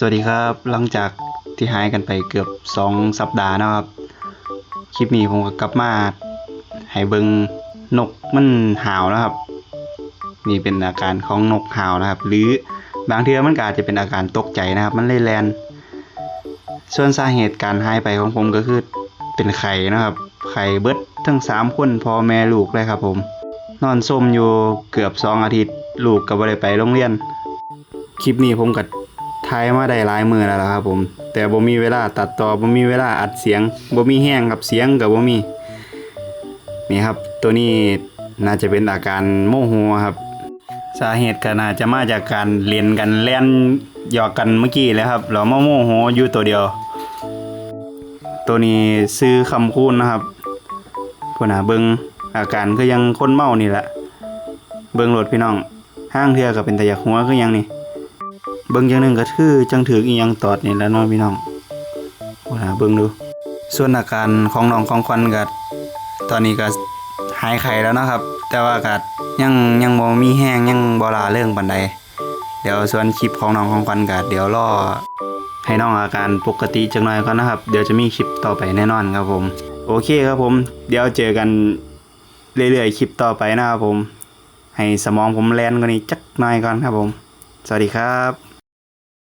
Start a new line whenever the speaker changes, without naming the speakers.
สวัสดีครับหลังจากที่หายกันไปเกือบ 2 สัปดาห์นะครับ คลิปนี้ผมก็กลับมาให้เบิงนกมันห่าวนะครับ นี่เป็นอาการของนกห่าวนะครับ หรือบางเทือมันก็อาจจะเป็นอาการตกใจนะครับ มันเลยแลนส่วนสาเหตุการหายไปของผมก็คือเป็นไข่นะครับ ไข่เบิดทั้ง 3 คนพ่อแม่ลูกเลยครับผม นอนส้มอยู่เกือบ 2 อาทิตย์ลูกก็บ่ได้ไปโรงเรียน คลิปนี้ผมก็ ถ่ายมาได้หลายมือแล้วล่ะครับผม แต่บ่มีเวลาตัดต่อบ่มีเวลาอัดเสียงบ่มีแห้งครับเสียงก็บ่มี นี่ครับ ตัวนี้น่าจะเป็นอาการโมโหครับ สาเหตุก็น่าจะมาจากการเล่นกันเล่นหยอกกันเมื่อกี้แล้วครับแล้วมาโมโหอยู่ตัวเดียว ตัวนี้ซื้อคำคูณนะครับพวกน่ะเบิงอาการคือยังคนเมานี่แหละเบิงรถพี่น้องห้างเทือก็เป็นตะยักหัวคือหยังนี่ เบิ่งอย่างหนึ่งก็คือจังถืออีหยังตอดนี่แหล้วน้องพี่น้องโอ้นะเบิ่งดู ส่วนอาการของน้องของควันก็ตอนนี้ก็หายไข้แล้วนะครับ แต่ว่าก็ยังยังบ่มีแห้งยังบ่ลาเรื่องปานใดเดี๋ยวส่วนคลิปของน้องของควันก็เดี๋ยวรอให้น้องอาการปกติจังหน่อยก่อนนะครับ เดี๋ยวจะมีคลิปต่อไปแน่นอนครับผม โอเคครับผม เดี๋ยวเจอกันเรื่อยๆคลิปต่อไปนะครับผม ให้สมองผมแลนกว่านี้จักหน่อยก่อนครับผม สวัสดีครับ